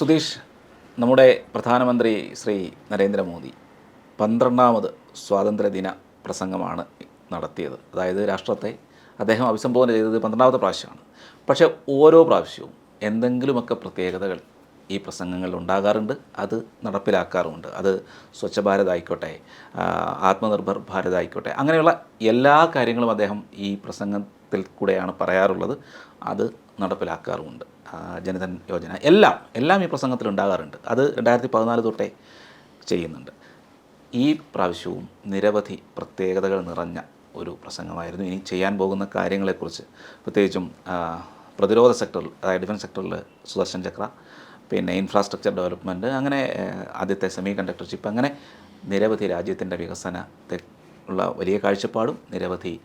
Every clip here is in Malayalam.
സുധീഷ് നമ്മുടെ പ്രധാനമന്ത്രി ശ്രീ നരേന്ദ്രമോദി പന്ത്രണ്ടാമത് സ്വാതന്ത്ര്യദിന പ്രസംഗമാണ് നടത്തിയത്. അതായത് രാഷ്ട്രത്തെ അദ്ദേഹം അഭിസംബോധന ചെയ്തത് പന്ത്രണ്ടാമത്തെ പ്രാവശ്യമാണ്. പക്ഷേ ഓരോ പ്രാവശ്യവും എന്തെങ്കിലുമൊക്കെ പ്രത്യേകതകൾ ഈ പ്രസംഗങ്ങളിൽ ഉണ്ടാകാറുണ്ട്. അത് നടപ്പിലാക്കാറുമുണ്ട്. അത് സ്വച്ഛ ഭാരത് ആയിക്കോട്ടെ ആത്മനിർഭർ ഭാരത് ആയിക്കോട്ടെ അങ്ങനെയുള്ള എല്ലാ കാര്യങ്ങളും അദ്ദേഹം ഈ പ്രസംഗത്തിൽ കൂടെയാണ് പറയാറുള്ളത്. അത് നടപ്പിലാക്കാറുമുണ്ട്. ജനധൻ യോജന. എല്ലാം എല്ലാം ഈ പ്രസംഗത്തിൽ ഉണ്ടാകാറുണ്ട്. അത് രണ്ടായിരത്തി പതിനാല് തൊട്ടേ ചെയ്യുന്നുണ്ട്. ഈ പ്രാവശ്യവും നിരവധി പ്രത്യേകതകൾ നിറഞ്ഞ ഒരു പ്രസംഗമായിരുന്നു. ഇനി ചെയ്യാൻ പോകുന്ന കാര്യങ്ങളെക്കുറിച്ച് പ്രത്യേകിച്ചും പ്രതിരോധ സെക്ടറിൽ അതായത് ഡിഫൻസ് സെക്ടറിൽ സുദർശൻ ചക്ര പിന്നെ ഇൻഫ്രാസ്ട്രക്ചർ ഡെവലപ്മെന്റ് അങ്ങനെ ആദ്യത്തെ സെമി കണ്ടക്ടർ ചിപ്പ് അങ്ങനെ നിരവധി രാജ്യത്തിന്റെ വികസനത്തെ ഉള്ള വലിയ കാഴ്ചപ്പാടും നിരവധി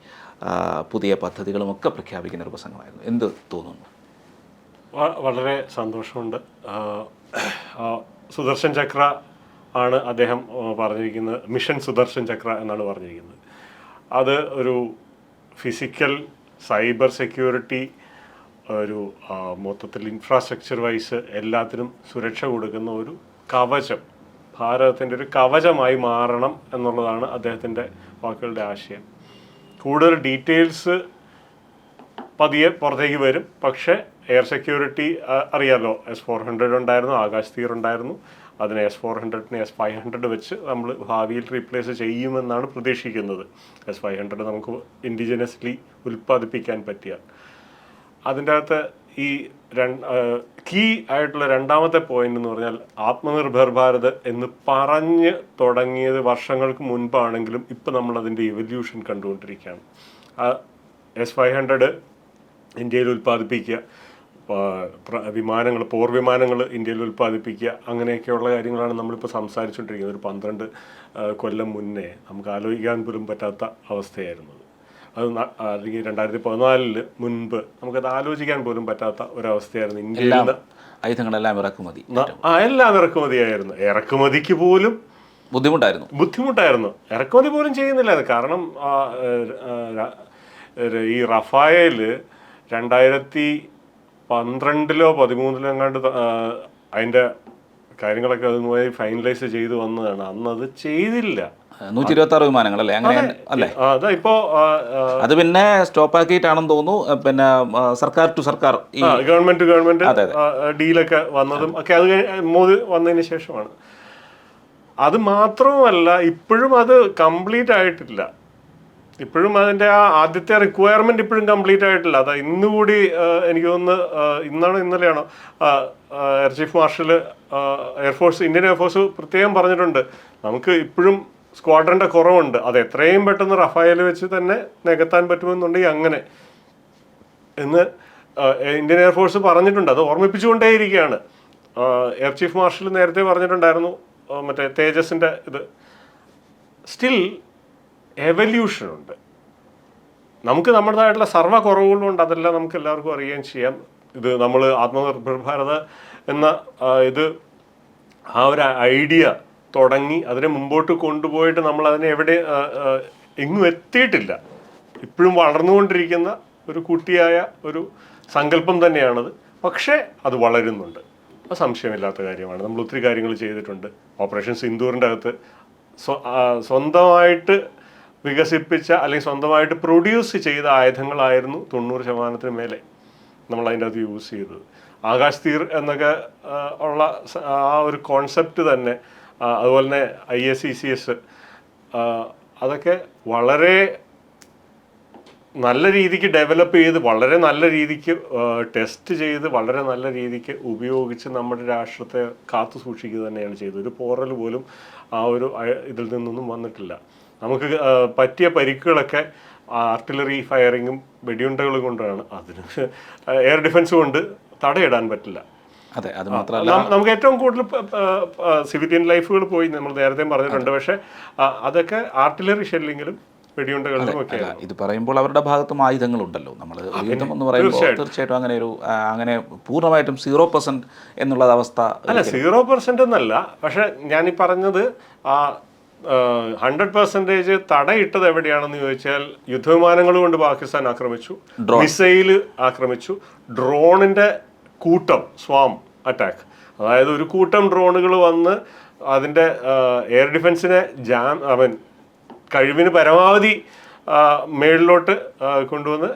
പുതിയ പദ്ധതികളുമൊക്കെ പ്രഖ്യാപിക്കുന്ന ഒരു പ്രസംഗമായിരുന്നു. എന്ത് തോന്നുന്നു? വളരെ സന്തോഷമുണ്ട്. സുദർശൻ ചക്ര ആണ് അദ്ദേഹം പറഞ്ഞിരിക്കുന്നത്. മിഷൻ സുദർശൻ ചക്ര എന്നാണ് പറഞ്ഞിരിക്കുന്നത്. അത് ഒരു ഫിസിക്കൽ സൈബർ സെക്യൂരിറ്റി ഒരു മൊത്തത്തിൽ ഇൻഫ്രാസ്ട്രക്ചർ വൈസ് എല്ലാത്തിനും സുരക്ഷ കൊടുക്കുന്ന ഒരു കവചം. ഭാരതത്തിന്റെ ഒരു കവചമായി മാറണം എന്നുള്ളതാണ് അദ്ദേഹത്തിന്റെ വാക്കുകളുടെ ആശയം. കൂടുതൽ ഡീറ്റെയിൽസ് പതിയെ പുറത്തേക്ക് വരും. പക്ഷേ എയർ സെക്യൂരിറ്റി അറിയാമല്ലോ എസ് ഫോർ ഹൺഡ്രഡ് ഉണ്ടായിരുന്നു ആകാശ് തീർ ഉണ്ടായിരുന്നു. അതിനെ എസ് ഫോർ ഹൺഡ്രഡിനെ എസ് ഫൈവ് ഹൺഡ്രഡ് വെച്ച് നമ്മൾ ഭാവിയിൽ റീപ്ലേസ് ചെയ്യുമെന്നാണ് പ്രതീക്ഷിക്കുന്നത്. എസ് ഫൈവ് ഹൺഡ്രഡ് നമുക്ക് ഇൻഡിജിനസ്ലി ഉൽപ്പാദിപ്പിക്കാൻ പറ്റിയാൽ അതിന്റെ അകത്ത് ഈ കീ ആയിട്ടുള്ള രണ്ടാമത്തെ പോയിന്റ് എന്ന് പറഞ്ഞാൽ ആത്മനിർഭർ ഭാരത് എന്ന് പറഞ്ഞ് തുടങ്ങിയത് വർഷങ്ങൾക്ക് മുൻപാണെങ്കിലും ഇപ്പം നമ്മൾ അതിന്റെ ഇവല്യൂഷൻ കണ്ടുകൊണ്ടിരിക്കുകയാണ് എസ് ഫൈവ് ഹൺഡ്രഡ് ഇന്ത്യയിൽ ഉൽപ്പാദിപ്പിക്കുക വിമാനങ്ങൾ പോർ വിമാനങ്ങൾ ഇന്ത്യയിൽ ഉൽപ്പാദിപ്പിക്കുക അങ്ങനെയൊക്കെയുള്ള കാര്യങ്ങളാണ് നമ്മളിപ്പോൾ സംസാരിച്ചുകൊണ്ടിരിക്കുന്നത്. ഒരു പന്ത്രണ്ട് കൊല്ലം മുന്നേ നമുക്ക് ആലോചിക്കാൻ പോലും പറ്റാത്ത അവസ്ഥയായിരുന്നത് അത്. അല്ലെങ്കിൽ രണ്ടായിരത്തി പതിനാലിൽ മുൻപ് നമുക്കത് ആലോചിക്കാൻ പോലും പറ്റാത്ത ഒരവസ്ഥയായിരുന്നു ഇന്ത്യയിൽ നിന്ന് ആയുധങ്ങളെല്ലാം ഇറക്കുമതി. ആ എല്ലാം ഇറക്കുമതിയായിരുന്നു. ഇറക്കുമതിക്ക് പോലും ബുദ്ധിമുട്ടായിരുന്നു. ബുദ്ധിമുട്ടായിരുന്നു. ഇറക്കുമതി പോലും ചെയ്യുന്നില്ലായിരുന്നു. കാരണം ഈ റഫായൽ രണ്ടായിരത്തി പന്ത്രണ്ടിലോ പതിമൂന്നിലോ എങ്ങാണ്ട് അതിന്റെ കാര്യങ്ങളൊക്കെ അതുമായി ഫൈനലൈസ് ചെയ്ത് വന്നതാണ്. അന്ന് അത് ചെയ്തില്ല നൂറ്റി ഇരുപത്തി ആറ് അങ്ങനെ അല്ലേ? ആ, അതാ ഇപ്പോ അത് പിന്നെ സ്റ്റോപ്പ് ആക്കിയിട്ടാണെന്ന് തോന്നുന്നു പിന്നെ സർക്കാർ ടു സർക്കാർ ഗവൺമെന്റ് ഗവൺമെന്റ് ഡീലൊക്കെ വന്നതും ഒക്കെ അത് മോദി വന്നതിന് ശേഷമാണ്. അത് മാത്രവുമല്ല ഇപ്പോഴും അത് കംപ്ലീറ്റ് ആയിട്ടില്ല. ഇപ്പോഴും അതിന്റെ ആ ആദ്യത്തെ റിക്വയർമെന്റ് ഇപ്പോഴും കംപ്ലീറ്റ് ആയിട്ടില്ല. അതാ ഇന്നുകൂടി കൂടി എനിക്ക് തോന്നുന്നു ഇന്നാണോ ഇന്നലെയാണോ air chief marshal air force Indian air force പ്രത്യേകം പറഞ്ഞിട്ടുണ്ട്. നമുക്ക് ഇപ്പോഴും സ്ക്വാഡ്രന്റെ കുറവുണ്ട്. അത് എത്രയും പെട്ടെന്ന് റഫായൽ വെച്ച് തന്നെ നികത്താൻ പറ്റുമെന്നുണ്ടെങ്കിൽ അങ്ങനെ. എന്ന് ഇന്ത്യൻ എയർഫോഴ്സ് പറഞ്ഞിട്ടുണ്ട്. അത് ഓർമ്മിപ്പിച്ചുകൊണ്ടേയിരിക്കുകയാണ്. എയർ ചീഫ് മാർഷൽ നേരത്തെ പറഞ്ഞിട്ടുണ്ടായിരുന്നു മറ്റേ തേജസിന്റെ ഇത്. സ്റ്റിൽ എവല്യൂഷൻ ഉണ്ട്. നമുക്ക് നമ്മുടേതായിട്ടുള്ള സർവ കുറവുകളുണ്ട് അതെല്ലാം നമുക്ക് എല്ലാവർക്കും അറിയുകയും ചെയ്യാം. ഇത് നമ്മൾ ആത്മനിർഭർ ഭാരത് എന്ന ഇത് ആ ഒരു ഐഡിയ തുടങ്ങി അതിനെ മുമ്പോട്ട് കൊണ്ടുപോയിട്ട് നമ്മൾ അതിനെ എവിടെ എങ്ങും എത്തിയിട്ടില്ല. ഇപ്പോഴും വളർന്നുകൊണ്ടിരിക്കുന്ന ഒരു കുട്ടിയായ ഒരു സങ്കല്പം തന്നെയാണത്. പക്ഷേ അത് വളരുന്നുണ്ട്. അത് സംശയമില്ലാത്ത കാര്യമാണ്. നമ്മൾ ഒത്തിരി കാര്യങ്ങൾ ചെയ്തിട്ടുണ്ട്. ഓപ്പറേഷൻ സിന്ദൂറിന്റെ അകത്ത് സ്വ- സ്വന്തമായിട്ട് വികസിപ്പിച്ച അല്ലെങ്കിൽ സ്വന്തമായിട്ട് പ്രൊഡ്യൂസ് ചെയ്ത ആയുധങ്ങളായിരുന്നു തൊണ്ണൂറ് ശതമാനത്തിന് മേലെ നമ്മൾ അതിന്റെ അകത്ത് യൂസ് ചെയ്തത്. ആകാശ് തീർ എന്നൊക്കെ ഉള്ള ആ ഒരു കോൺസെപ്റ്റ് തന്നെ അതുപോലെ തന്നെ I S E C S അതൊക്കെ വളരെ നല്ല രീതിക്ക് ഡെവലപ്പ് ചെയ്ത് വളരെ നല്ല രീതിക്ക് ടെസ്റ്റ് ചെയ്ത് വളരെ നല്ല രീതിക്ക് ഉപയോഗിച്ച് നമ്മുടെ രാഷ്ട്രത്തെ കാത്തു സൂക്ഷിക്കുക തന്നെയാണ് ചെയ്തത്. ഒരു പോറൽ പോലും ആ ഒരു ഇതിൽ നിന്നൊന്നും വന്നിട്ടില്ല. നമുക്ക് പറ്റിയ പരിക്കുകളൊക്കെ ആർട്ടിലറി ഫയറിങ്ങും വെടിയുണ്ടകളും കൊണ്ടാണ്. അതിന് എയർ ഡിഫൻസ് കൊണ്ട് തടയിടാൻ പറ്റില്ല. അതെ അത് മാത്രമല്ല നമുക്ക് ഏറ്റവും കൂടുതൽ സിവിലിയൻ ലൈഫുകൾ പോയി നമ്മൾ നേരത്തെ പറഞ്ഞിട്ടുണ്ട്. പക്ഷെ അതൊക്കെ ആർട്ടിലറി ഷെല്ലിങ്ങിലും ഇത് പറയുമ്പോൾ അവരുടെ ഭാഗത്തും ആയുധങ്ങളുണ്ടല്ലോ. നമ്മൾ യുദ്ധം എന്ന് പറയുമ്പോൾ തീർച്ചയായിട്ടും. അങ്ങനെ ഒരു അങ്ങനെ പൂർണമായിട്ടും സീറോ പെർസെന്റ് എന്നുള്ള അവസ്ഥ അല്ല സീറോ പെർസെന്റ് എന്നല്ല. പക്ഷെ ഞാൻ ഈ പറഞ്ഞത് ഹൺഡ്രഡ് പെർസെന്റേജ് തടയിട്ടത് എവിടെയാണെന്ന് ചോദിച്ചാൽ യുദ്ധവിമാനങ്ങൾ കൊണ്ട് പാകിസ്ഥാൻ ആക്രമിച്ചു മിസൈൽ ആക്രമിച്ചു ഡ്രോണിന്റെ കൂട്ടം സ്വാം അറ്റാക്ക് അതായത് ഒരു കൂട്ടം ഡ്രോണുകൾ വന്ന് അതിന്റെ എയർ ഡിഫൻസിനെ ജാം അവൻ കഴിവിന് പരമാവധി മേളിലോട്ട് കൊണ്ടുവന്ന്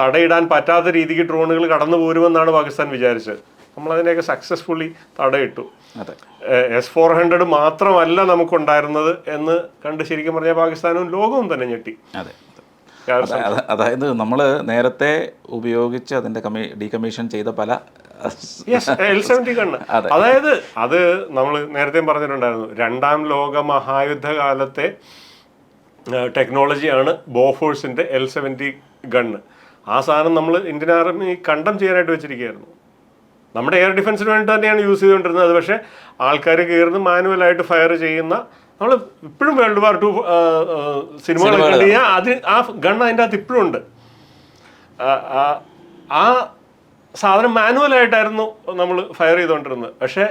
തടയിടാൻ പറ്റാത്ത രീതിക്ക് ഡ്രോണുകൾ കടന്നു പോരുമെന്നാണ് പാകിസ്ഥാൻ വിചാരിച്ചത്. നമ്മളതിനെയൊക്കെ സക്സസ്ഫുള്ളി തടയിട്ടു. എസ് ഫോർ ഹൺഡ്രഡ് മാത്രമല്ല നമുക്കുണ്ടായിരുന്നത് എന്ന് കണ്ട് ശരിക്കും പറഞ്ഞാൽ പാകിസ്ഥാനും ലോകവും തന്നെ ഞെട്ടി. അതെ. അതെ. അത- അത- അതായത് നമ്മൾ നേരത്തെ ഉപയോഗിച്ച് അതിന്റെ കമ്മി ഡീകമ്മീഷൻ ചെയ്ത പല അതായത് അത് നമ്മൾ നേരത്തെ പറഞ്ഞിട്ടുണ്ടായിരുന്നു. രണ്ടാം ലോക മഹായുദ്ധ കാലത്തെ ടെക്നോളജിയാണ് ബോഫോഴ്സിന്റെ എൽ സെവന്റി ഗണ്ണ് ആ സാധനം നമ്മൾ ഇന്ത്യൻ ആർമി കണ്ടം ചെയ്യാനായിട്ട് വെച്ചിരിക്കുകയായിരുന്നു. നമ്മുടെ എയർ ഡിഫൻസിന് വേണ്ടി തന്നെയാണ് യൂസ് ചെയ്തുകൊണ്ടിരുന്നത്. പക്ഷേ ആൾക്കാർ കയറുന്ന മാനുവലായിട്ട് ഫയർ ചെയ്യുന്ന നമ്മൾ ഇപ്പോഴും വേൾഡ് വാർ ടു സിനിമകളൊക്കെ കണ്ടു കഴിഞ്ഞാൽ അത് ആ ഗൺ അതിന്റെ അകത്ത് ഇപ്പോഴും ഉണ്ട്. ആ, സാധനം മാനുവലായിട്ടായിരുന്നു നമ്മൾ ഫയർ ചെയ്തുകൊണ്ടിരുന്നത്. പക്ഷേ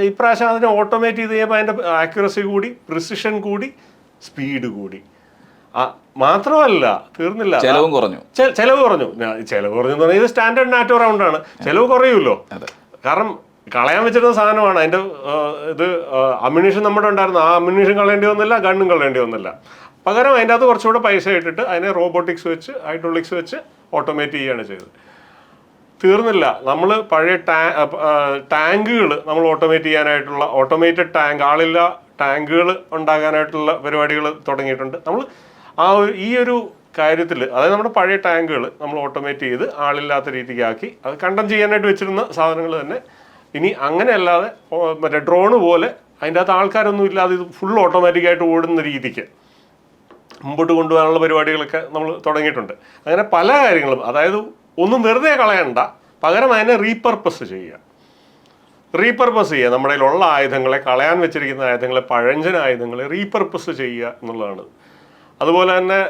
ഇപ്രാവശ്യം അതിനെ ഓട്ടോമേറ്റ് ചെയ്ത് കഴിയുമ്പോൾ അതിന്റെ ആക്യുറസി കൂടി പ്രിസിഷൻ കൂടി സ്പീഡ് കൂടി. മാത്രമല്ല തീർന്നില്ല. ചെലവും കുറഞ്ഞു. ചെലവ് കുറഞ്ഞു. ചെലവ് കുറഞ്ഞു എന്ന് പറഞ്ഞാൽ ഇത് സ്റ്റാൻഡേർഡ് നാറ്റോ റൗണ്ട് ആണ് ചെലവ് കുറയുമല്ലോ. കാരണം കളയാൻ വെച്ചിരുന്ന സാധനമാണ്. അതിന്റെ ഇത് അമ്യൂണീഷൻ നമ്മുടെ ഉണ്ടായിരുന്നു. ആ അമ്യൂണീഷൻ കളയേണ്ടി വന്നില്ല ഗണ്ണും കളയേണ്ടി വന്നില്ല. പകരം അതിന്റെ അകത്ത് കുറച്ചുകൂടെ പൈസ ഇട്ടിട്ട് അതിനെ റോബോട്ടിക്സ് വെച്ച് ഹൈഡ്രോളിക്സ് വെച്ച് ഓട്ടോമേറ്റ് ചെയ്യുകയാണ് ചെയ്തത്. തീർന്നില്ല. നമ്മൾ പഴയ ടാങ്കുകൾ നമ്മൾ ഓട്ടോമേറ്റ് ചെയ്യാനായിട്ടുള്ള ഓട്ടോമേറ്റഡ് ടാങ്ക് ആളില്ല ടാങ്കുകൾ ഉണ്ടാകാനായിട്ടുള്ള പരിപാടികൾ തുടങ്ങിയിട്ടുണ്ട്. നമ്മൾ ആ ഒരു ഈ ഒരു കാര്യത്തിൽ അതായത് നമ്മുടെ പഴയ ടാങ്കുകൾ നമ്മൾ ഓട്ടോമേറ്റ് ചെയ്ത് ആളില്ലാത്ത രീതിക്ക് ആക്കി അത് കണ്ടം ചെയ്യാനായിട്ട് വെച്ചിരുന്ന സാധനങ്ങൾ തന്നെ. ഇനി അങ്ങനെ അല്ലാതെ മറ്റേ ഡ്രോണ് പോലെ അതിന്റെ അകത്ത് ആൾക്കാരൊന്നും ഇല്ലാതെ ഇത് ഫുൾ ഓട്ടോമാറ്റിക്കായിട്ട് ഓടുന്ന രീതിക്ക് മുമ്പോട്ട് കൊണ്ടുപോകാനുള്ള പരിപാടികളൊക്കെ നമ്മൾ തുടങ്ങിയിട്ടുണ്ട്. അങ്ങനെ പല കാര്യങ്ങളും അതായത് ഒന്നും വെറുതെ കളയണ്ട പകരം അതിനെ റീപർപ്പസ് ചെയ്യുക. റീപർപ്പസ് ചെയ്യുക. നമ്മുടെ ഉള്ള ആയുധങ്ങളെ കളയാൻ വെച്ചിരിക്കുന്ന ആയുധങ്ങളെ പഴഞ്ചൻ ആയുധങ്ങളെ റീപർപ്പസ് ചെയ്യുക എന്നുള്ളതാണ്. അതുപോലെ തന്നെ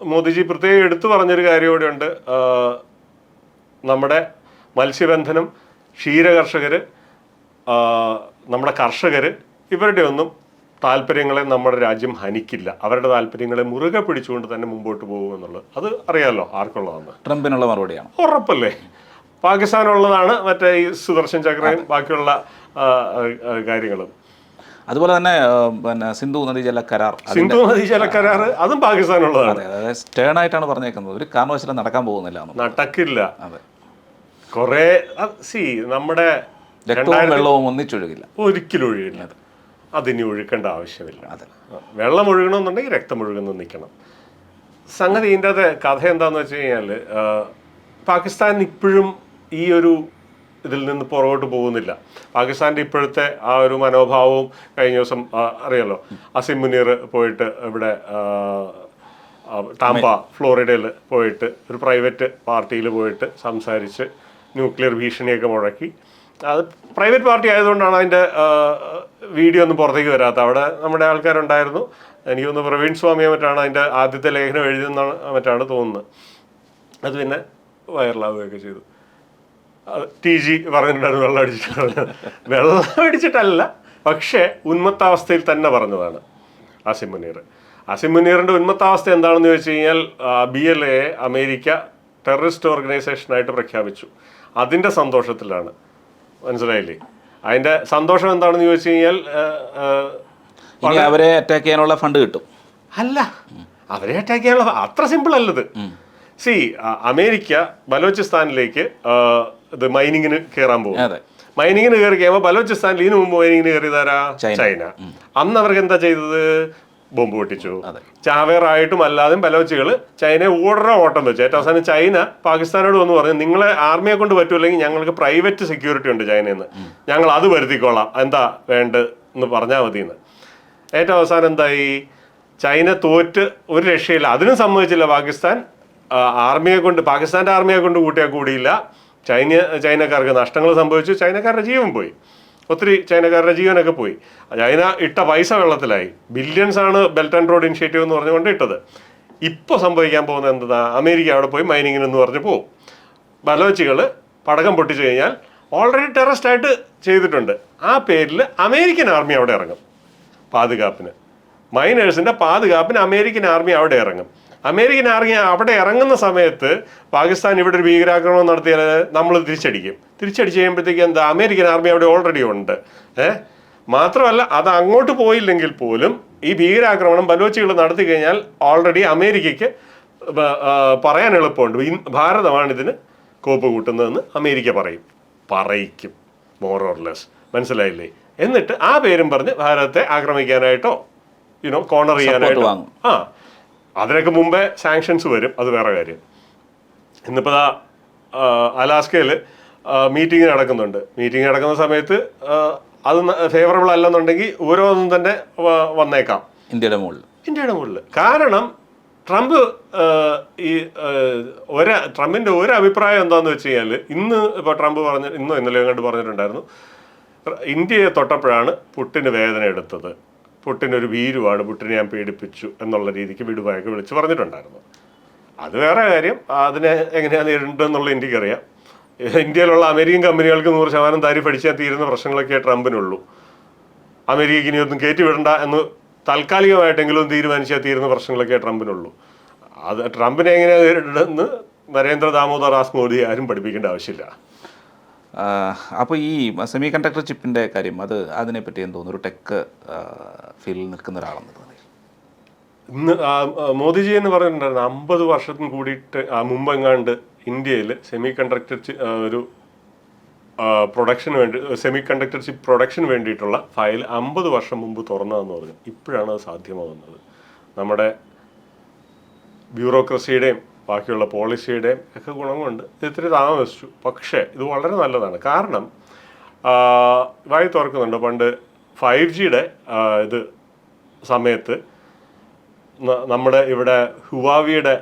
മോദിജി പ്രത്യേകം എടുത്തു പറഞ്ഞൊരു കാര്യം കൂടെയുണ്ട് നമ്മുടെ മത്സ്യബന്ധനം ക്ഷീര കർഷകർ നമ്മുടെ കർഷകർ ഇവരുടെ ഒന്നും താല്പര്യങ്ങളെ നമ്മുടെ രാജ്യം ഹനിക്കില്ല. അവരുടെ താല്പര്യങ്ങളെ മുറുകെ പിടിച്ചുകൊണ്ട് തന്നെ മുമ്പോട്ട് പോകുമെന്നുള്ളത് അത് അറിയാമല്ലോ ആർക്കുള്ളതാണ് ട്രംപിനുള്ള മറുപടിയാണ്? ഉറപ്പല്ലേ? പാകിസ്ഥാനുള്ളതാണ് മറ്റേ ഈ സുദർശൻ ചക്രയും ബാക്കിയുള്ള കാര്യങ്ങളും. അതുപോലെ തന്നെ പിന്നെ സിന്ധു നദീജല കരാർ. സിന്ധു നദീജല കരാർ അതും പാകിസ്ഥാനുള്ളതാണ്. അതായത് സ്റ്റേൺ ആയിട്ടാണ് പറഞ്ഞേക്കുന്നത്. ഒരു കാരണവശാലും നടക്കാൻ പോകുന്നില്ല നടക്കില്ല. അതെ. കുറേ സി നമ്മുടെ രക്തവും വെള്ളവും ഒന്നിച്ചൊഴുകില്ല. ഒരിക്കലും ഒഴുകില്ല. അതിനി ഒഴുക്കേണ്ട ആവശ്യമില്ല. അതെ. വെള്ളം ഒഴുകണമെന്നുണ്ടെങ്കിൽ രക്തം ഒഴുകുന്നു നിൽക്കണം. സംഗതി ഇതിന്റെ അത് കഥ എന്താണെന്ന് വെച്ച് കഴിഞ്ഞാൽ പാകിസ്ഥാൻ ഇപ്പോഴും ഈ ഒരു ഇതിൽ നിന്ന് പുറകോട്ട് പോകുന്നില്ല. പാകിസ്ഥാന്റെ ഇപ്പോഴത്തെ ആ ഒരു മനോഭാവവും കഴിഞ്ഞ ദിവസം അറിയാലോ അസിം മുനീർ പോയിട്ട് ഇവിടെ ടാമ്പ ഫ്ലോറിഡയിൽ പോയിട്ട് ഒരു പ്രൈവറ്റ് പാർട്ടിയിൽ പോയിട്ട് സംസാരിച്ച് ന്യൂക്ലിയർ ഭീഷണിയൊക്കെ മുഴക്കി. അത് പ്രൈവറ്റ് പാർട്ടി ആയതുകൊണ്ടാണ് അതിന്റെ വീഡിയോ ഒന്നും പുറത്തേക്ക് വരാത്ത അവിടെ നമ്മുടെ ആൾക്കാരുണ്ടായിരുന്നു. എനിക്ക് തോന്നുന്നു പ്രവീൺ സ്വാമിയെ മറ്റാണ് അതിന്റെ ആദ്യത്തെ ലേഖനം എഴുതുന്ന മറ്റാണ് തോന്നുന്നത്. അത് പിന്നെ വൈറലാവുകയൊക്കെ ചെയ്തു. ടി ജി പറഞ്ഞിട്ടുണ്ടായിരുന്നു വെള്ളം അടിച്ചിട്ടാണ്. വെള്ളം അടിച്ചിട്ടല്ല പക്ഷേ ഉന്മത്താവസ്ഥയിൽ തന്നെ പറഞ്ഞതാണ് ആസിം മുനീർ. ആസിം മുനീറിന്റെ ഉന്മത്താവസ്ഥ എന്താണെന്ന് ചോദിച്ചു കഴിഞ്ഞാൽ B L A America terrorist ഓർഗനൈസേഷനായിട്ട് പ്രഖ്യാപിച്ചു. അതിന്റെ സന്തോഷത്തിലാണ്. മനസ്സിലായില്ലേ? അതിന്റെ സന്തോഷം എന്താണെന്ന് ചോദിച്ചു കഴിഞ്ഞാൽ അവരെ അറ്റാക്ക് ചെയ്യാനുള്ള ഫണ്ട് കിട്ടും. അല്ല അവരെ അറ്റാക്ക് ചെയ്യാനുള്ള അത്ര സിമ്പിൾ അല്ലത്. സി അമേരിക്ക ബലോചിസ്ഥാനിലേക്ക് ഇത് മൈനിങ്ങിന് കയറാൻ പോകും അതെ. മൈനിങ്ങിന് കയറി കഴിയുമ്പോൾ ബലോചിസ്ഥാനിൽ ഇതിനു മുമ്പ് മൈനിങ്ങിന് കയറിയതാരാ ചൈന. അന്ന് അവർക്ക് എന്താ ചെയ്തത്? ബോംബ് പൊട്ടിച്ചു. ചാവേറായിട്ടും അല്ലാതെയും ബലോച്ചികൾ ചൈനയെ ഓടറ ഓട്ടം വെച്ചു. ഏറ്റവും അവസാനം ചൈന പാകിസ്ഥാനോട് വന്ന് പറഞ്ഞു നിങ്ങളെ ആർമിയെ കൊണ്ട് പറ്റൂല്ലെങ്കിൽ ഞങ്ങൾക്ക് പ്രൈവറ്റ് സെക്യൂരിറ്റി ഉണ്ട് ചൈനയിൽ നിന്ന്. ഞങ്ങൾ അത് വരുത്തിക്കോളാം. എന്താ വേണ്ട എന്ന് പറഞ്ഞാൽ മതി എന്ന് ഏറ്റവും അവസാനം എന്തായി? ചൈന തോറ്റ് ഒരു രക്ഷയില്ല. അതിനും സമ്മതിച്ചില്ല പാകിസ്ഥാൻ. ആർമിയെ കൊണ്ട് പാകിസ്ഥാന്റെ ആർമിയെ കൊണ്ട് കൂട്ടിയാൽ കൂടിയില്ല. ചൈന ചൈനക്കാർക്ക് നഷ്ടങ്ങൾ സംഭവിച്ചു ചൈനക്കാരുടെ ജീവൻ പോയി. ഒത്തിരി ചൈനക്കാരുടെ ജീവനൊക്കെ പോയി. ചൈന ഇട്ട പൈസ വെള്ളത്തിലായി. ബില്യൺസ് ആണ് ബെൽറ്റ് ആൻഡ് റോഡ് ഇനിഷ്യേറ്റീവ് എന്ന് പറഞ്ഞുകൊണ്ട് ഇട്ടത്. ഇപ്പോൾ സംഭവിക്കാൻ പോകുന്നത് എന്താ അമേരിക്ക അവിടെ പോയി മൈനിങ്ങിന് എന്ന് പറഞ്ഞ് പോകും ബലോച്ചികൾ പടക്കം പൊട്ടിച്ചു കഴിഞ്ഞാൽ ഓൾറെഡി ടെററിസ്റ്റ് ആയിട്ട് ചെയ്തിട്ടുണ്ട്. ആ പേരിൽ അമേരിക്കൻ ആർമി അവിടെ ഇറങ്ങും. പാതുകാപ്പിന്. മൈനേഴ്സിന്റെ പാതുകാപ്പിന് അമേരിക്കൻ ആർമി അവിടെ ഇറങ്ങും. അമേരിക്കൻ ആർമി അവിടെ ഇറങ്ങുന്ന സമയത്ത് പാകിസ്ഥാൻ ഇവിടെ ഒരു ഭീകരാക്രമണം നടത്തിയാൽ നമ്മൾ തിരിച്ചടിക്കും. തിരിച്ചടിച്ച് കഴിയുമ്പോഴത്തേക്ക് എന്താ? അമേരിക്കൻ ആർമി അവിടെ ഓൾറെഡി ഉണ്ട്. ഏഹ് മാത്രമല്ല അത് അങ്ങോട്ട് പോയില്ലെങ്കിൽ പോലും ഈ ഭീകരാക്രമണം ബലോച്ചികൾ നടത്തി കഴിഞ്ഞാൽ ഓൾറെഡി അമേരിക്കയ്ക്ക് പറയാൻ എളുപ്പമുണ്ട്. ഭാരതമാണ് ഇതിന് കോപ്പ് കൂട്ടുന്നതെന്ന് അമേരിക്ക പറയും. പറയിക്കും. മോർ ഓർ ലെസ് മനസ്സിലായില്ലേ? എന്നിട്ട് ആ പേരും പറഞ്ഞ് ഭാരതത്തെ ആക്രമിക്കാനായിട്ടോ യുനോ കോർണർ ചെയ്യാനായിട്ടോ. ആ. അതിനൊക്കെ മുമ്പേ സാങ്ഷൻസ് വരും. അത് വേറെ കാര്യം. ഇന്നിപ്പോൾ ആ അലാസ്കയിൽ മീറ്റിംഗ് നടക്കുന്നുണ്ട്. മീറ്റിംഗ് നടക്കുന്ന സമയത്ത് അത് ഫേവറബിൾ അല്ലെന്നുണ്ടെങ്കിൽ ഓരോന്നും തന്നെ വന്നേക്കാം. ഇന്ത്യയുടെ മുകളിൽ. ഇന്ത്യയുടെ മുകളിൽ. കാരണം ട്രംപ് ഈ ഒരു ട്രംപിന്റെ ഒരു അഭിപ്രായം എന്താണെന്ന് വെച്ച് കഴിഞ്ഞാൽ ഇന്ന് ഇപ്പോൾ ട്രംപ് പറഞ്ഞ ഇന്നോ ഇന്നലെയോ കണ്ട് പറഞ്ഞിട്ടുണ്ടായിരുന്നു ഇന്ത്യയെ തൊട്ടപ്പോഴാണ് പുട്ടിന് വേദന എടുത്തത്. പുട്ടിനൊരു ഭീരുവാണ് പുട്ടിനെ ഞാൻ പീഡിപ്പിച്ചു എന്നുള്ള രീതിക്ക് വിടുവായൊക്കെ വിളിച്ച് പറഞ്ഞിട്ടുണ്ടായിരുന്നു. അത് വേറെ കാര്യം അതിനെ എങ്ങനെയാണ് നേരിടേണ്ടതെന്നുള്ള എനിക്കറിയാം. ഇന്ത്യയിലുള്ള അമേരിക്കൻ കമ്പനികൾക്ക് നൂറ് ശതമാനം താരിഫ് അടിച്ചാൽ തീരുന്ന പ്രശ്നങ്ങളൊക്കെ ട്രംപിനുള്ളൂ. അമേരിക്കയ്ക്ക് ഇനി ഒന്നും കയറ്റിവിടണ്ട എന്ന് താൽക്കാലികമായിട്ടെങ്കിലും തീരുമാനിച്ചാൽ തീരുന്ന പ്രശ്നങ്ങളൊക്കെ ട്രംപിനുള്ളൂ. അത് ട്രംപിനെ എങ്ങനെയാണ് നേരിടേണ്ടതെന്ന് നരേന്ദ്ര ദാമോദർ ദാസ് മോദി ആരും പഠിപ്പിക്കേണ്ട ആവശ്യമില്ല. അപ്പോൾ ഈ സെമി കണ്ടക്ടർ ചിപ്പിന്റെ കാര്യം അത് അതിനെപ്പറ്റി എന്ത് ഒരു ടെക്ക് ഫീൽഡിൽ നിൽക്കുന്ന ഒരാളെന്ന് തോന്നി ഇന്ന് മോദിജി എന്ന് പറഞ്ഞിട്ടുണ്ടായിരുന്നു അമ്പത് വർഷത്തിന് കൂടിയിട്ട് മുമ്പെങ്ങാണ്ട് ഇന്ത്യയിൽ സെമി കണ്ടക്ടർ ഒരു പ്രൊഡക്ഷന് വേണ്ടി സെമി കണ്ടക്ടർ ചിപ്പ് പ്രൊഡക്ഷന് വേണ്ടിയിട്ടുള്ള ഫയൽ അമ്പത് വർഷം മുമ്പ് തുറന്നതെന്ന് പറഞ്ഞു. ഇപ്പോഴാണ് അത് സാധ്യമാകുന്നത്. നമ്മുടെ ബ്യൂറോക്രസിയുടെയും ബാക്കിയുള്ള പോളിസിയുടെയും ഒക്കെ ഗുണം കൊണ്ട് ഇത് ഇത്തിരി താമസിച്ചു. പക്ഷേ ഇത് വളരെ നല്ലതാണ്. കാരണം വായി തുറക്കുന്നുണ്ട്. പണ്ട് ഫൈവ് ജിയുടെ ഇത് സമയത്ത് നമ്മുടെ ഇവിടെ ഹുവാവിയുടെ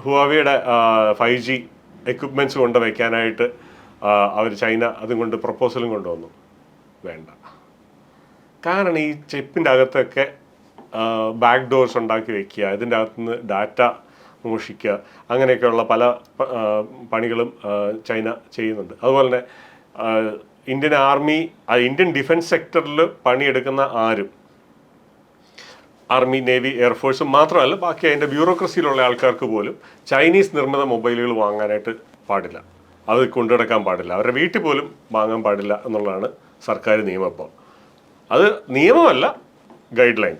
ഹുവാവിയുടെ ഫൈവ് ജി എക്വിപ്മെന്റ്സ് കൊണ്ട് വയ്ക്കാനായിട്ട് അവർ ചൈന അതും കൊണ്ട് പ്രപ്പോസലും കൊണ്ടുവന്നു. വേണ്ട. കാരണം ഈ ചിപ്പിന്റെ അകത്തൊക്കെ ബാക്ക് ഡോർസ് ഉണ്ടാക്കി വെക്കുക ഇതിന്റെ അകത്തുനിന്ന് ഡാറ്റ മോഷിക്കുക അങ്ങനെയൊക്കെയുള്ള പല പണികളും ചൈന ചെയ്യുന്നുണ്ട്. അതുപോലെ തന്നെ ഇന്ത്യൻ ആർമി ഇന്ത്യൻ ഡിഫൻസ് സെക്ടറിൽ പണിയെടുക്കുന്ന ആരും ആർമി നേവി എയർഫോഴ്സും മാത്രമല്ല ബാക്കി അതിന്റെ ബ്യൂറോക്രസിയിലുള്ള ആൾക്കാർക്ക് പോലും ചൈനീസ് നിർമ്മിത മൊബൈലുകൾ വാങ്ങാനായിട്ട് പാടില്ല. അത് കൊണ്ടുനടക്കാൻ പാടില്ല. അവരുടെ വീട്ടിൽ പോലും വാങ്ങാൻ പാടില്ല എന്നുള്ളതാണ് സർക്കാർ നിയമം ഇപ്പോൾ. അത് നിയമമല്ല guideline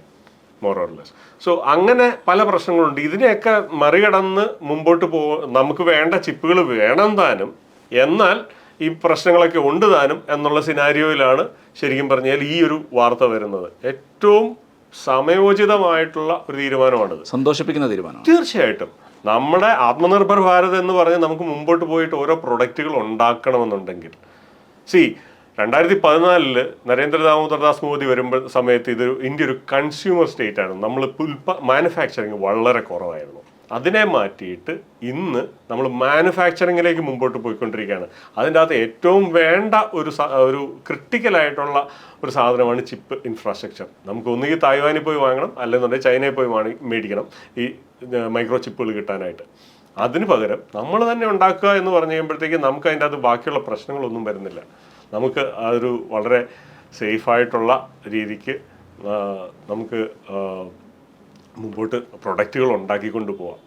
more or less so അങ്ങനെ പല പ്രശ്നങ്ങളുണ്ട്. ഇതിനെയൊക്കെ മറികടന്ന് മുമ്പോട്ട് പോ നമുക്ക് വേണ്ട ചിപ്പുകൾ വേണം താനും. എന്നാൽ ഈ പ്രശ്നങ്ങളൊക്കെ ഉണ്ട് താനും എന്നുള്ള സിനാരിയോയിലാണ് ശരിക്കും പറഞ്ഞാൽ ഈ ഒരു വാർത്ത വരുന്നത്. ഏറ്റവും സമയോചിതമായിട്ടുള്ള ഒരു തീരുമാനമാണിത്. സന്തോഷിപ്പിക്കുന്ന തീരുമാനം തീർച്ചയായിട്ടും. നമ്മുടെ ആത്മനിർഭർ ഭാരത് എന്ന് പറഞ്ഞ് നമുക്ക് മുമ്പോട്ട് പോയിട്ട് ഓരോ പ്രൊഡക്റ്റുകൾ ഉണ്ടാക്കണമെന്നുണ്ടെങ്കിൽ. സി രണ്ടായിരത്തി പതിനാലിൽ നരേന്ദ്ര ദാമോദർദാസ് മോദി വരുമ്പോൾ സമയത്ത് ഇത് ഇന്ത്യ ഒരു കൺസ്യൂമർ സ്റ്റേറ്റ് ആയിരുന്നു നമ്മൾ ഉൽപ്പ മാനുഫാക്ചറിങ് വളരെ കുറവായിരുന്നു. അതിനെ മാറ്റിയിട്ട് ഇന്ന് നമ്മൾ മാനുഫാക്ചറിങ്ങിലേക്ക് മുമ്പോട്ട് പോയിക്കൊണ്ടിരിക്കുകയാണ്. അതിന്റെ അകത്ത് ഏറ്റവും വേണ്ട ഒരു ഒരു ക്രിട്ടിക്കലായിട്ടുള്ള ഒരു സാധനമാണ് ചിപ്പ് ഇൻഫ്രാസ്ട്രക്ചർ നമുക്ക് ഒന്നുകിൽ തായ്വാനിൽ പോയി വാങ്ങണം അല്ലെന്നുണ്ടെങ്കിൽ ചൈനയിൽ പോയി വാങ്ങി മേടിക്കണം ഈ മൈക്രോ ചിപ്പുകൾ കിട്ടാനായിട്ട്. അതിന് പകരം നമ്മൾ തന്നെ ഉണ്ടാക്കുക എന്ന് പറഞ്ഞു കഴിയുമ്പോഴത്തേക്ക് നമുക്ക് അതിന്റെ അകത്ത് ബാക്കിയുള്ള പ്രശ്നങ്ങളൊന്നും വരുന്നില്ല. നമുക്ക് അതൊരു വളരെ സേഫായിട്ടുള്ള രീതിക്ക് നമുക്ക് മുമ്പോട്ട് പ്രൊഡക്റ്റുകൾ ഉണ്ടാക്കിക്കൊണ്ട് പോവാം.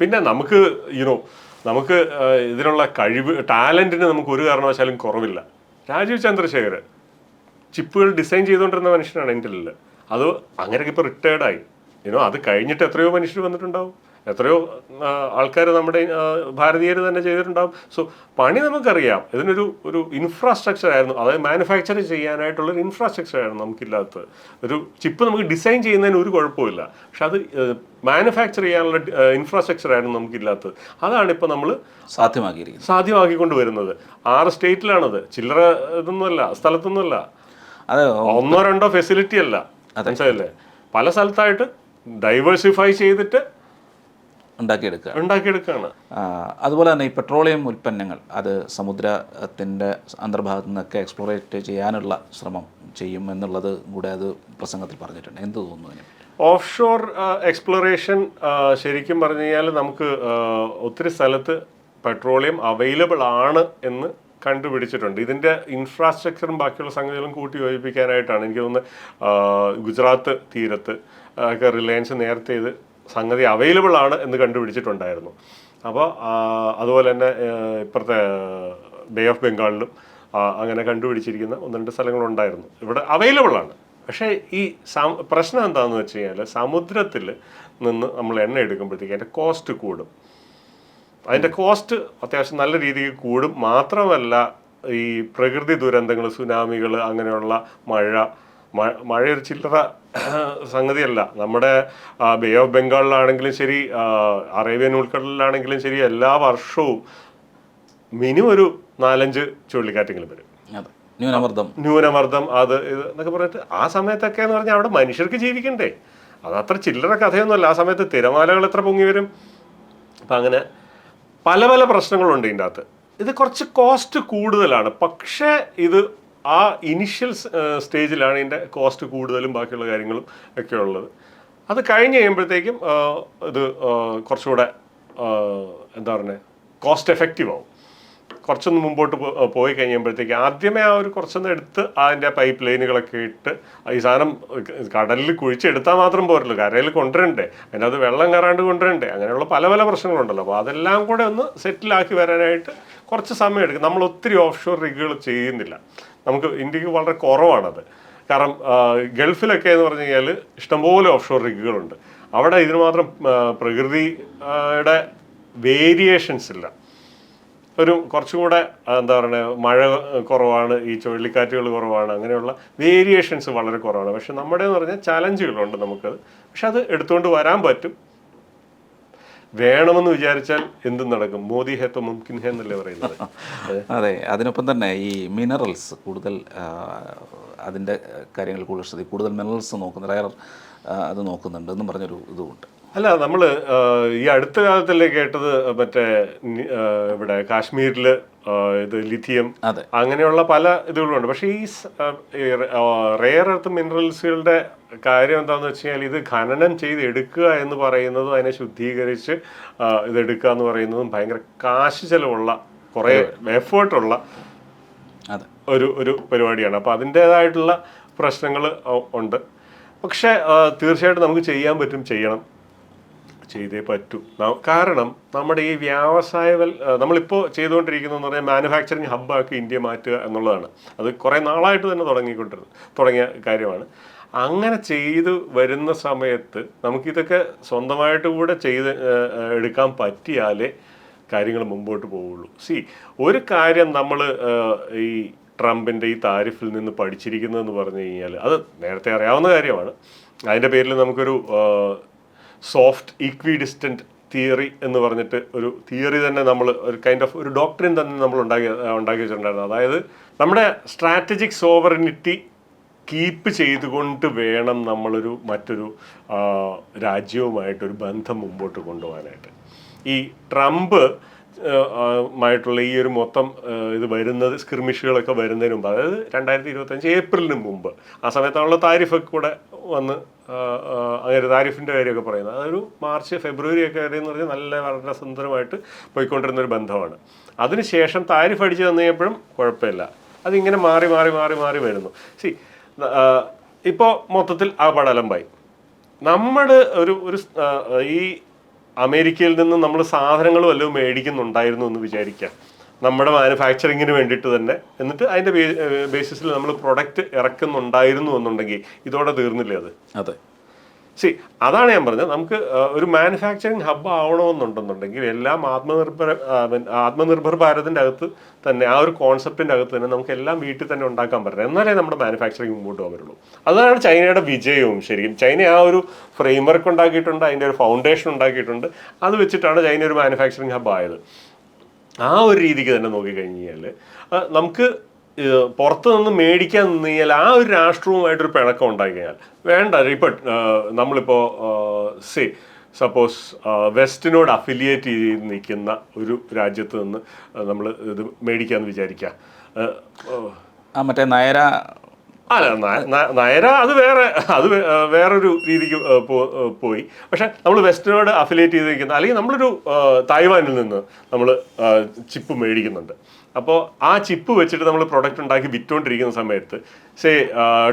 പിന്നെ നമുക്ക് യുനോ നമുക്ക് ഇതിനുള്ള കഴിവ് ടാലന്റിന് നമുക്ക് ഒരു കാരണവശാലും കുറവില്ല. രാജീവ് ചന്ദ്രശേഖർ ചിപ്പുകൾ ഡിസൈൻ ചെയ്തുകൊണ്ടിരുന്ന മനുഷ്യനാണ് ഇന്ത്യയിൽ അത് അങ്ങനെയൊക്കെ ഇപ്പോൾ റിട്ടയർഡായി യുനോ അത് കഴിഞ്ഞിട്ട് എത്രയോ മനുഷ്യർ വന്നിട്ടുണ്ടാവും. എത്രയോ ആൾക്കാർ നമ്മുടെ ഭാരതീയർ തന്നെ ചെയ്തിട്ടുണ്ടാവും. സോ പണി നമുക്കറിയാം. ഇതിനൊരു ഒരു ഇൻഫ്രാസ്ട്രക്ചർ ആയിരുന്നു. അതായത് മാനുഫാക്ചർ ചെയ്യാനായിട്ടുള്ള ഒരു ഇൻഫ്രാസ്ട്രക്ചർ ആയിരുന്നു നമുക്കില്ലാത്തത്. ഒരു ചിപ്പ് നമുക്ക് ഡിസൈൻ ചെയ്യുന്നതിന് ഒരു കുഴപ്പമില്ല പക്ഷെ അത് മാനുഫാക്ചർ ചെയ്യാനുള്ള ഇൻഫ്രാസ്ട്രക്ചർ ആയിരുന്നു നമുക്കില്ലാത്തത്. അതാണ് ഇപ്പോൾ നമ്മൾ സാധ്യമാക്കിയിരിക്കുന്നത്. സാധ്യമാക്കിക്കൊണ്ട് വരുന്നത് ആറ് സ്റ്റേറ്റിലാണത്. ചില്ലറ ഇതൊന്നുമല്ല സ്ഥലത്തൊന്നുമല്ല. അത് ഒന്നോ രണ്ടോ ഫെസിലിറ്റി അല്ല. മനസ്സിലല്ലേ പല സ്ഥലത്തായിട്ട് ഡൈവേഴ്സിഫൈ ചെയ്തിട്ട് ഉണ്ടാക്കിയെടുക്കുക. ഉണ്ടാക്കിയെടുക്കുകയാണ്. അതുപോലെ തന്നെ ഈ പെട്രോളിയം ഉൽപ്പന്നങ്ങൾ അത് സമുദ്രത്തിന്റെ അന്തർഭാഗത്തു നിന്നൊക്കെ എക്സ്പ്ലോറേറ്റ് ചെയ്യാനുള്ള ശ്രമം ചെയ്യും എന്നുള്ളത് കൂടെ അത് പ്രസംഗത്തിൽ പറഞ്ഞിട്ടുണ്ട്. എന്ത് തോന്നുന്നു ഓഫ് ഷോർ എക്സ്പ്ലോറേഷൻ ശരിക്കും പറഞ്ഞു കഴിഞ്ഞാൽ നമുക്ക് ഒത്തിരി സ്ഥലത്ത് പെട്രോളിയം അവൈലബിൾ ആണ് എന്ന് കണ്ടുപിടിച്ചിട്ടുണ്ട്. ഇതിന്റെ ഇൻഫ്രാസ്ട്രക്ചറും ബാക്കിയുള്ള സംഗതികളും കൂട്ടി യോജിപ്പിക്കാനായിട്ടാണ് എനിക്ക് തോന്നുന്നത് ഗുജറാത്ത് തീരത്ത് ഒക്കെ റിലയൻസ് നേരത്തെ ഇത് സംഗതി അവൈലബിൾ ആണ് എന്ന് കണ്ടുപിടിച്ചിട്ടുണ്ടായിരുന്നു. അപ്പോൾ അതുപോലെ തന്നെ ഇപ്പുറത്തെ ബേ ഓഫ് ബംഗാളിലും അങ്ങനെ കണ്ടുപിടിച്ചിരിക്കുന്ന ഒന്ന് രണ്ട് സ്ഥലങ്ങളുണ്ടായിരുന്നു. ഇവിടെ അവൈലബിൾ ആണ്. പക്ഷേ ഈ പ്രശ്നം എന്താണെന്ന് വെച്ച് കഴിഞ്ഞാൽ സമുദ്രത്തിൽ നിന്ന് നമ്മൾ എണ്ണ എടുക്കുമ്പോഴത്തേക്ക് അതിന്റെ കോസ്റ്റ് കൂടും. അതിന്റെ കോസ്റ്റ് അത്യാവശ്യം നല്ല രീതിയിൽ കൂടും. മാത്രമല്ല ഈ പ്രകൃതി ദുരന്തങ്ങൾ സുനാമികൾ അങ്ങനെയുള്ള മഴ മ- മഴ ഒരു ചില്ലറ സംഗതിയല്ല. നമ്മുടെ ബേ ഓഫ് ബംഗാളിലാണെങ്കിലും ശരി അറേബ്യൻ ഉൾക്കടലിലാണെങ്കിലും ശരി എല്ലാ വർഷവും മിനിമം ഒരു നാലഞ്ച് ചുഴലിക്കാറ്റെങ്കിലും വരും. ന്യൂനമർദ്ദം. ന്യൂനമർദ്ദം അത് ഇത് എന്നൊക്കെ പറഞ്ഞിട്ട് ആ സമയത്തൊക്കെ എന്ന് പറഞ്ഞാൽ അവിടെ മനുഷ്യർക്ക് ജീവിക്കണ്ടേ? അത് അത്ര ചില്ലറ കഥയൊന്നുമല്ല. ആ സമയത്ത് തിരമാലകൾ എത്ര പൊങ്ങി വരും? അപ്പം അങ്ങനെ പല പല പ്രശ്നങ്ങളുണ്ട് ഇതിന്റെ അകത്ത്. ഇത് കുറച്ച് കോസ്റ്റ് കൂടുതലാണ്. പക്ഷേ ഇത് ആ ഇനിഷ്യൽ സ്റ്റേജിലാണ് ഇതിന്റെ കോസ്റ്റ് കൂടുതലും ബാക്കിയുള്ള കാര്യങ്ങളും ഒക്കെ ഉള്ളത് അത് കഴിഞ്ഞ് കഴിയുമ്പോഴത്തേക്കും ഇത് കുറച്ചുകൂടെ എന്താ പറയുക കോസ്റ്റ് എഫക്റ്റീവ് ആവും. കുറച്ചൊന്ന് മുമ്പോട്ട് പോയി കഴിയുമ്പോഴത്തേക്ക് ആദ്യമേ ആ ഒരു കുറച്ചൊന്ന് എടുത്ത് അതിന്റെ പൈപ്പ് ലൈനുകളൊക്കെ ഇട്ട് ഈ സാധനം കടലിൽ കുഴിച്ചെടുത്താൽ മാത്രം പോരല്ലോ കരയിൽ കൊണ്ടുവരണ്ടേ അതിനകത്ത് വെള്ളം കയറാണ്ട് കൊണ്ടുവരണ്ടേ അങ്ങനെയുള്ള പല പല പ്രശ്നങ്ങളുണ്ടല്ലോ. അപ്പോൾ അതെല്ലാം കൂടെ ഒന്ന് സെറ്റിലാക്കി വരാനായിട്ട് കുറച്ച് സമയം എടുക്കും. നമ്മൾ ഒത്തിരി ഓഫ് ഷോർ റിഗുകൾ ചെയ്യുന്നില്ല. നമുക്ക് ഇന്ത്യയ്ക്ക് വളരെ കുറവാണത്. കാരണം ഗൾഫിലൊക്കെ എന്ന് പറഞ്ഞു കഴിഞ്ഞാൽ ഇഷ്ടംപോലെ ഓഫ് ഷോർ റിഗുകളുണ്ട് അവിടെ ഇതിന് മാത്രം പ്രകൃതിയുടെ വേരിയേഷൻസ് ഇല്ല. ഒരു കുറച്ചുകൂടെ കൂടെ എന്താ പറയുക മഴ കുറവാണ് ഈ ചുഴലിക്കാറ്റുകൾ കുറവാണ് അങ്ങനെയുള്ള വേരിയേഷൻസ് വളരെ കുറവാണ്. പക്ഷെ നമ്മുടെ എന്ന് പറഞ്ഞാൽ ചലഞ്ചുകളുണ്ട് നമുക്കത്. പക്ഷെ അത് എടുത്തുകൊണ്ട് വരാൻ പറ്റും. വേണമെന്ന് വിചാരിച്ചാൽ എന്തും നടക്കും. മോദി ഹെ തോ മുംകിൻ ഹെ എന്നല്ലേ പറയുന്നത്. അതെ അതിനൊപ്പം തന്നെ ഈ മിനറൽസ് കൂടുതൽ അതിന്റെ കാര്യങ്ങൾ കൂടുതൽ ശ്രദ്ധി കൂടുതൽ മിനറൽസ് നോക്കുന്ന റയർ അത് നോക്കുന്നുണ്ട് എന്നും പറഞ്ഞൊരു ഇതുമുണ്ട്. അല്ല നമ്മൾ ഈ അടുത്ത കാലത്തല്ലേ കേട്ടത് മറ്റേ ഇവിടെ കാശ്മീരിൽ ഇത് ലിഥിയം അതെ. അങ്ങനെയുള്ള പല ഇതുകളുണ്ട്. പക്ഷേ ഈ റെയർ എർത്ത് മിനറൽസുകളുടെ കാര്യം എന്താണെന്ന് വെച്ച് കഴിഞ്ഞാൽ ഇത് ഖനനം ചെയ്ത് എടുക്കുക എന്ന് പറയുന്നതും അതിനെ ശുദ്ധീകരിച്ച് ഇതെടുക്കുക എന്ന് പറയുന്നതും ഭയങ്കര കാശ് ചെലവുള്ള കുറേ എഫേർട്ടുള്ള ഒരു ഒരു പരിപാടിയാണ്. അപ്പോൾ അതിന്റേതായിട്ടുള്ള പ്രശ്നങ്ങൾ ഉണ്ട്. പക്ഷേ തീർച്ചയായിട്ടും നമുക്ക് ചെയ്യാൻ പറ്റും ചെയ്യണം. ചെയ്തേ പറ്റൂ. കാരണം നമ്മുടെ ഈ വ്യാവസായവൽ ആ, നമ്മളിപ്പോൾ ചെയ്തുകൊണ്ടിരിക്കുന്നതെന്ന് പറഞ്ഞാൽ മാനുഫാക്ചറിങ് ഹബ്ബാക്കി ഇന്ത്യ മാറ്റുക എന്നുള്ളതാണ്. അത് കുറേ നാളായിട്ട് തന്നെ തുടങ്ങിക്കൊണ്ടിരുന്നു തുടങ്ങിയ കാര്യമാണ്. അങ്ങനെ ചെയ്തു വരുന്ന സമയത്ത് നമുക്കിതൊക്കെ സ്വന്തമായിട്ട് കൂടെ ചെയ്ത് എടുക്കാൻ പറ്റിയാലേ കാര്യങ്ങൾ മുമ്പോട്ട് പോവുള്ളൂ. സി ഒരു കാര്യം നമ്മൾ ഈ ട്രംപിന്റെ ഈ താരിഫിൽ നിന്ന് പഠിച്ചിരിക്കുന്നതെന്ന് പറഞ്ഞു കഴിഞ്ഞാൽ അത് നേരത്തെ അറിയാവുന്ന കാര്യമാണ്. അതിന്റെ പേരിൽ നമുക്കൊരു സോഫ്റ്റ് ഈക്വി ഡിസ്റ്റന്റ് തിയറി എന്ന് പറഞ്ഞിട്ട് ഒരു തിയറി തന്നെ നമ്മൾ ഒരു കൈൻഡ് ഓഫ് ഒരു ഡോക്ടറിൻ തന്നെ നമ്മൾ ഉണ്ടാക്കി ഉണ്ടാക്കി വെച്ചിട്ടുണ്ടായിരുന്നു. അതായത് നമ്മുടെ സ്ട്രാറ്റജിക് സോവറിനിറ്റി കീപ്പ് ചെയ്തുകൊണ്ട് വേണം നമ്മളൊരു മറ്റൊരു രാജ്യവുമായിട്ടൊരു ബന്ധം മുമ്പോട്ട് കൊണ്ടുപോകാനായിട്ട്. ഈ ട്രംപ് മായിട്ടുള്ള ഈ ഒരു മൊത്തം ഇത് വരുന്നത് സ്കിർമിഷുകളൊക്കെ വരുന്നതിന് മുമ്പ് അതായത് രണ്ടായിരത്തി ഇരുപത്തഞ്ച് ഏപ്രിലിന് മുമ്പ് ആ സമയത്താണുള്ള താരിഫൊക്കെ കൂടെ വന്ന് അങ്ങനെ താരിഫിന്റെ കാര്യമൊക്കെ പറയുന്നത്. അതൊരു മാർച്ച് ഫെബ്രുവരി ഒക്കെ വരെ എന്ന് പറഞ്ഞാൽ നല്ല വളരെ സുന്ദരമായിട്ട് പോയിക്കൊണ്ടിരുന്ന ഒരു ബന്ധമാണ്. അതിനുശേഷം താരിഫ് അടിച്ച് തന്നു കഴിഞ്ഞപ്പോഴും കുഴപ്പമില്ല. അതിങ്ങനെ മാറി മാറി മാറി മാറി വരുന്നു. സി ഇപ്പോൾ മൊത്തത്തിൽ ആ പടലമ്പായി നമ്മുടെ ഒരു ഒരു ഈ അമേരിക്കയിൽ നിന്ന് നമ്മൾ സാധനങ്ങൾ വല്ലതും മേടിക്കുന്നുണ്ടായിരുന്നു എന്ന് വിചാരിക്കാം നമ്മുടെ മാനുഫാക്ചറിങ്ങിന് വേണ്ടിയിട്ട് തന്നെ. എന്നിട്ട് അതിന്റെ ബേസിസിൽ നമ്മൾ പ്രൊഡക്റ്റ് ഇറക്കുന്നുണ്ടായിരുന്നു എന്നുണ്ടെങ്കിൽ ഇതോടെ തീർന്നില്ലേ അത്? അതെ. സി അതാണ് ഞാൻ പറഞ്ഞത്. നമുക്ക് ഒരു മാനുഫാക്ചറിങ് ഹബ്ബ് ആവണമെന്നുണ്ടെന്നുണ്ടെങ്കിൽ എല്ലാം ആത്മനിർഭർ ആത്മനിർഭർ ഭാരതിന്റെ അകത്ത് തന്നെ ആ ഒരു കോൺസെപ്റ്റിന്റെ അകത്ത് തന്നെ നമുക്ക് എല്ലാം വീട്ടിൽ തന്നെ ഉണ്ടാക്കാൻ പറ്റണം. എന്നാലേ നമ്മുടെ മാനുഫാക്ചറിങ് മുമ്പോട്ട് പോകാൻ അതാണ് ചൈനയുടെ വിജയവും ശരിക്കും. ചൈന ആ ഒരു ഫ്രെയിംവർക്ക് ഉണ്ടാക്കിയിട്ടുണ്ട് അതിന്റെ ഒരു ഫൗണ്ടേഷൻ ഉണ്ടാക്കിയിട്ടുണ്ട്. അത് വെച്ചിട്ടാണ് ചൈന ഒരു മാനുഫാക്ചറിങ് ഹബ് ആയത്. ആ ഒരു രീതിക്ക് തന്നെ നോക്കിക്കഴിഞ്ഞ് കഴിഞ്ഞാൽ നമുക്ക് പുറത്തു നിന്ന് മേടിക്കാൻ നിന്ന് കഴിഞ്ഞാൽ ആ ഒരു രാഷ്ട്രവുമായിട്ടൊരു പിണക്കം ഉണ്ടായി കഴിഞ്ഞാൽ വേണ്ട ഇപ്പം നമ്മളിപ്പോൾ സേ സപ്പോസ് വെസ്റ്റിനോട് അഫിലിയേറ്റ് ചെയ്ത് നിൽക്കുന്ന ഒരു രാജ്യത്ത് നിന്ന് നമ്മൾ ഇത് മേടിക്കാമെന്ന് വിചാരിക്കുക ആ മറ്റേ നയര അല്ല നയര അത് വേറെ അത് വേറൊരു രീതിക്ക് പോയി. പക്ഷെ നമ്മൾ വെസ്റ്റിനോട് അഫിലിയേറ്റ് ചെയ്ത് നിൽക്കുന്ന അല്ലെങ്കിൽ നമ്മളൊരു തായ്വാനിൽ നിന്ന് നമ്മൾ ചിപ്പ് മേടിക്കുന്നുണ്ട്. അപ്പോൾ ആ ചിപ്പ് വെച്ചിട്ട് നമ്മൾ പ്രൊഡക്റ്റ് ഉണ്ടാക്കി വിറ്റുകൊണ്ടിരിക്കുന്ന സമയത്ത് സേ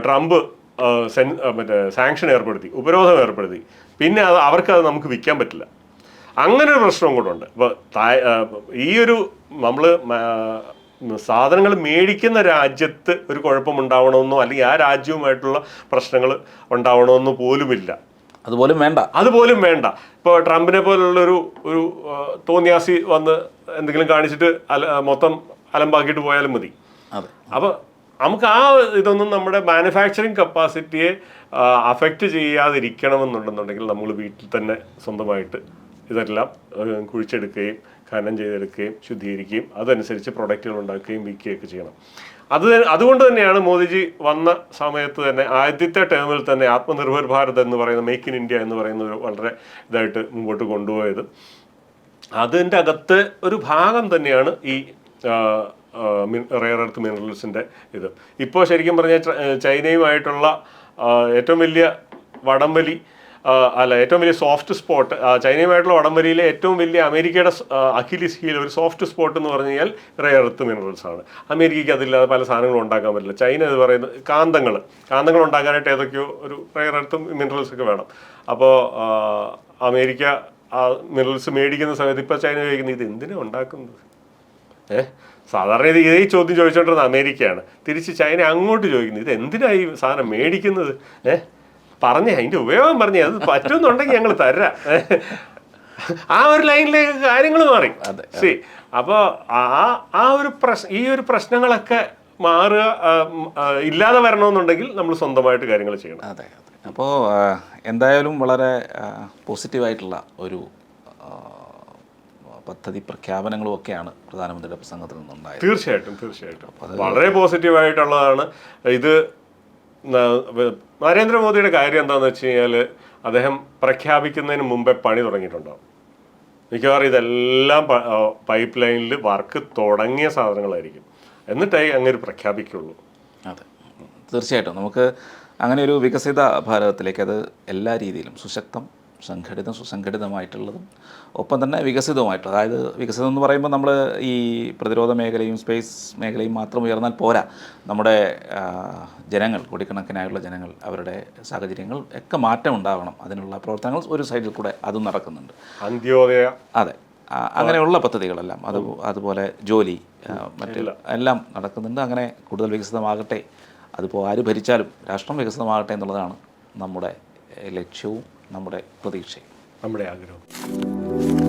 ട്രംപ് മറ്റേ സാങ്ഷൻ ഏർപ്പെടുത്തി ഉപരോധം ഏർപ്പെടുത്തി. പിന്നെ അത് അവർക്കത് നമുക്ക് വിൽക്കാൻ പറ്റില്ല. അങ്ങനെ ഒരു പ്രശ്നം കൂടെ ഉണ്ട്. ഇപ്പോൾ ഈ ഒരു നമ്മൾ സാധനങ്ങൾ മേടിക്കുന്ന രാജ്യത്ത് ഒരു കുഴപ്പമുണ്ടാവണമെന്നോ അല്ലെങ്കിൽ ആ രാജ്യവുമായിട്ടുള്ള പ്രശ്നങ്ങൾ ഉണ്ടാവണമെന്നോ പോലുമില്ല. അതുപോലും വേണ്ട. അതുപോലും വേണ്ട. ഇപ്പോൾ ട്രംപിനെ പോലുള്ളൊരു ഒരു തോന്നിയാസി വന്ന് എന്തെങ്കിലും കാണിച്ചിട്ട് അല മൊത്തം അലമ്പാക്കിയിട്ട് പോയാലും മതി. അതെ. അപ്പോൾ നമുക്ക് ആ ഇതൊന്നും നമ്മുടെ മാനുഫാക്ചറിങ് കപ്പാസിറ്റിയെ അഫക്റ്റ് ചെയ്യാതിരിക്കണമെന്നുണ്ടെന്നുണ്ടെങ്കിൽ നമ്മൾ വീട്ടിൽ തന്നെ സ്വന്തമായിട്ട് ഇതെല്ലാം കുഴിച്ചെടുക്കുകയും ഖനനം ചെയ്തെടുക്കുകയും ശുദ്ധീകരിക്കുകയും അതനുസരിച്ച് പ്രൊഡക്റ്റുകൾ ഉണ്ടാക്കുകയും വിൽക്കുകയൊക്കെ ചെയ്യണം. അത് അതുകൊണ്ട് തന്നെയാണ് മോദിജി വന്ന സമയത്ത് തന്നെ ആദ്യത്തെ ടേമിൽ തന്നെ ആത്മനിർഭർ ഭാരത് എന്ന് പറയുന്ന മേക്ക് ഇൻ ഇന്ത്യ എന്ന് പറയുന്ന ഒരു വളരെ ഇതായിട്ട് മുമ്പോട്ട് കൊണ്ടുപോയത്. അതിന്റെ അകത്ത് ഒരു ഭാഗം തന്നെയാണ് ഈ റെയർ എർത്ത് മിനറൽസിന്റെ ഇത്. ഇപ്പോൾ ശരിക്കും പറഞ്ഞാൽ ചൈനയുമായിട്ടുള്ള ഏറ്റവും വലിയ വടംവലി അല്ല ഏറ്റവും വലിയ സോഫ്റ്റ് സ്പോട്ട് ചൈനയുമായിട്ടുള്ള വടംവലിയിലെ ഏറ്റവും വലിയ അമേരിക്കയുടെ അഖിലിസ് ഹീൽ ഒരു സോഫ്റ്റ് സ്പോട്ട് എന്ന് പറഞ്ഞു കഴിഞ്ഞാൽ റെയർ എർത്ത് മിനറൽസ് ആണ്. അമേരിക്കയ്ക്ക് അതില്ലാതെ പല സാധനങ്ങളും ഉണ്ടാക്കാൻ പറ്റില്ല. ചൈന എന്ന് പറയുന്നത് കാന്തങ്ങൾ. കാന്തങ്ങൾ ഉണ്ടാക്കാനായിട്ട് ഏതൊക്കെയോ ഒരു റെയർ എർത്ത് മിനറൽസ് ഒക്കെ വേണം. അപ്പോൾ അമേരിക്ക ആ മിനറൽസ് മേടിക്കുന്ന സമയത്ത് ഇപ്പോൾ ചൈന കഴിക്കുന്നത് ഇത് എന്തിനാണ് ഉണ്ടാക്കുന്നത്? ഏ? സാധാരണ ഇത് ഇതേ ചോദ്യം ചോദിച്ചുകൊണ്ടിരുന്ന അമേരിക്കയാണ്. തിരിച്ച് ചൈന അങ്ങോട്ട് ചോദിക്കുന്നത് ഇത് എന്തിനാ ഈ സാധനം മേടിക്കുന്നത്? ഏഹ് പറഞ്ഞേ അതിന്റെ ഉപയോഗം പറഞ്ഞേ അത് പറ്റുമെന്നുണ്ടെങ്കിൽ ഞങ്ങൾ തരാം. ആ ഒരു ലൈനിലേക്ക് കാര്യങ്ങൾ മാറി. സി അപ്പോൾ ആ ആ ഒരു പ്രശ്ന ഈ ഒരു പ്രശ്നങ്ങളൊക്കെ മാറുക ഇല്ലാതെ വരണമെന്നുണ്ടെങ്കിൽ നമ്മൾ സ്വന്തമായിട്ട് കാര്യങ്ങൾ ചെയ്യണം. അതെ അതെ. അപ്പോൾ എന്തായാലും വളരെ പോസിറ്റീവായിട്ടുള്ള ഒരു പദ്ധതി പ്രഖ്യാപനങ്ങളും ഒക്കെയാണ് പ്രധാനമന്ത്രിയുടെ പ്രസംഗത്തിൽ നിന്നുണ്ടായത്. തീർച്ചയായിട്ടും തീർച്ചയായിട്ടും. വളരെ പോസിറ്റീവായിട്ടുള്ളതാണ്. ഇത് നരേന്ദ്രമോദിയുടെ കാര്യം എന്താണെന്ന് വെച്ച് കഴിഞ്ഞാൽ അദ്ദേഹം പ്രഖ്യാപിക്കുന്നതിന് മുമ്പേ പണി തുടങ്ങിയിട്ടുണ്ടാവും മിക്കവാറും ഇതെല്ലാം പൈപ്പ് ലൈനിൽ വർക്ക് തുടങ്ങിയ സാധനങ്ങളായിരിക്കും. എന്നിട്ടായി അങ്ങനെ പ്രഖ്യാപിക്കുള്ളൂ. അതെ. തീർച്ചയായിട്ടും. നമുക്ക് അങ്ങനെ ഒരു വികസിത ഭാരതത്തിലേക്ക് അത് എല്ലാ രീതിയിലും സുശക്തം സംഘടിതം സുസംഘടിതമായിട്ടുള്ളതും ഒപ്പം തന്നെ വികസിതവുമായിട്ടുള്ള അതായത് വികസിതം എന്ന് പറയുമ്പോൾ നമ്മൾ ഈ പ്രതിരോധ മേഖലയും സ്പേസ് മേഖലയും മാത്രം ഉയർന്നാൽ പോരാ. നമ്മുടെ ജനങ്ങൾ കോടിക്കണക്കിനായുള്ള ജനങ്ങൾ അവരുടെ സാഹചര്യങ്ങൾ ഒക്കെ മാറ്റം ഉണ്ടാവണം. അതിനുള്ള പ്രവർത്തനങ്ങൾ ഒരു സൈഡിൽ കൂടെ അതും നടക്കുന്നുണ്ട്. അന്ത്യോദയ അതെ. അങ്ങനെയുള്ള പദ്ധതികളെല്ലാം അത് അതുപോലെ ജോലി മറ്റുള്ള മറ്റ് എല്ലാം. നടക്കുന്നുണ്ട്. അങ്ങനെ കൂടുതൽ വികസിതമാകട്ടെ അതിപ്പോൾ ആര് ഭരിച്ചാലും രാഷ്ട്രം വികസിതമാകട്ടെ എന്നുള്ളതാണ് നമ്മുടെ ലക്ഷ്യവും നമ്മുടെ പ്രതീക്ഷയും. നമ്മുടെ ആഗ്രഹം